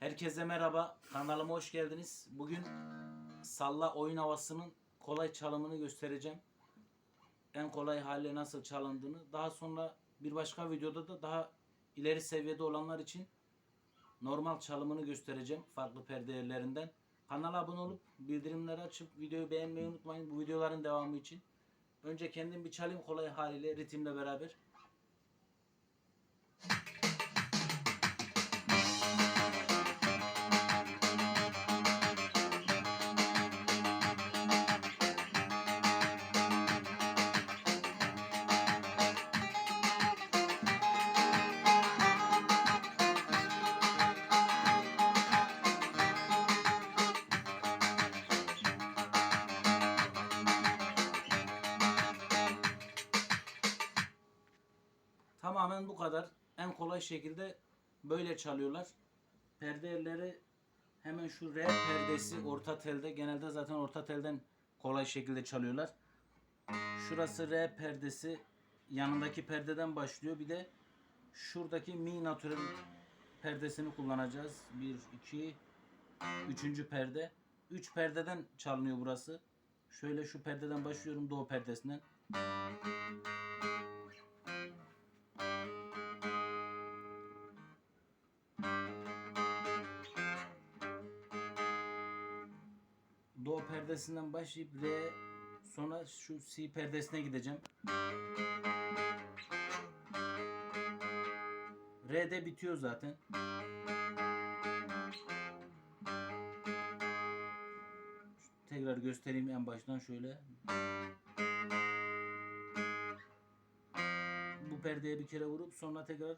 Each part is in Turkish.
Herkese merhaba. Kanalıma hoş geldiniz. Bugün salla oyun havasının kolay çalımını göstereceğim. En kolay haliyle nasıl çalındığını. Daha sonra bir başka videoda da daha ileri seviyede olanlar için normal çalımını göstereceğim. Farklı perde yerlerinden. Kanala abone olup bildirimleri açıp videoyu beğenmeyi unutmayın. Bu videoların devamı için. Önce kendim bir çalayım kolay haliyle ritimle beraber. Tamamen bu kadar. En kolay şekilde böyle çalıyorlar. Perde yerleri hemen şu R perdesi orta telde. Genelde zaten orta telden kolay şekilde çalıyorlar. Şurası R perdesi yanındaki perdeden başlıyor. Bir de şuradaki mi natürel perdesini kullanacağız. 1 2 3. perde. 3 perdeden çalınıyor burası. Şöyle şu perdeden başlıyorum doğu perdesinden. Do perdesinden başlayıp re sonra şu si perdesine gideceğim. Re'de bitiyor zaten. Tekrar göstereyim en baştan şöyle. Perdeye bir kere vurup sonra tekrar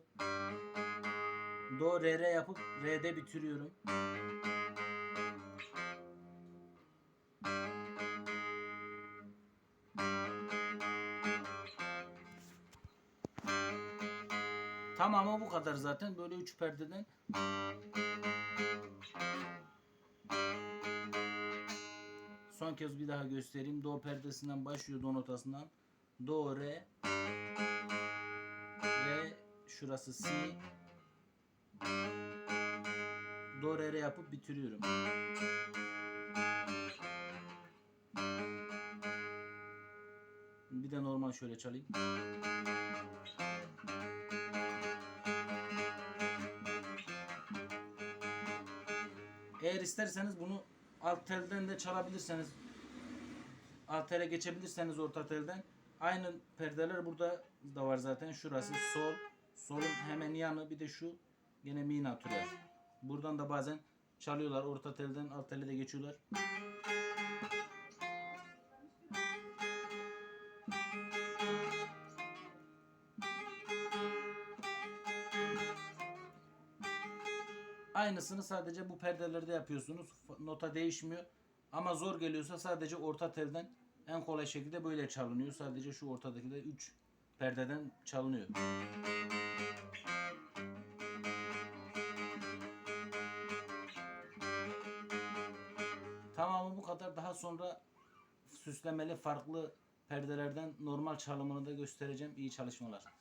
Do re re yapıp re'de bitiriyorum. Tamamı bu kadar zaten. Böyle üç perdeden. Son kez bir daha göstereyim. Do perdesinden başlıyor do notasından. Do, re. Şurası si. Do, re, re yapıp bitiriyorum. Bir de normal şöyle çalayım. Eğer isterseniz bunu alt telden de çalabilirseniz alt tele geçebilirseniz orta telden aynı perdeler burada da var zaten. Şurası sol. Solun hemen yanı bir de şu gene mi natürel. Buradan da bazen çalıyorlar orta telden alt tele de geçiyorlar. Aynısını sadece bu perdelerde yapıyorsunuz. Nota değişmiyor. Ama zor geliyorsa sadece orta telden en kolay şekilde böyle çalınıyor. Sadece şu ortadaki de 3 perdeden çalınıyor. Tamamı bu kadar. Daha sonra süslemeli farklı perdelerden normal çalımını da göstereceğim. İyi çalışmalar.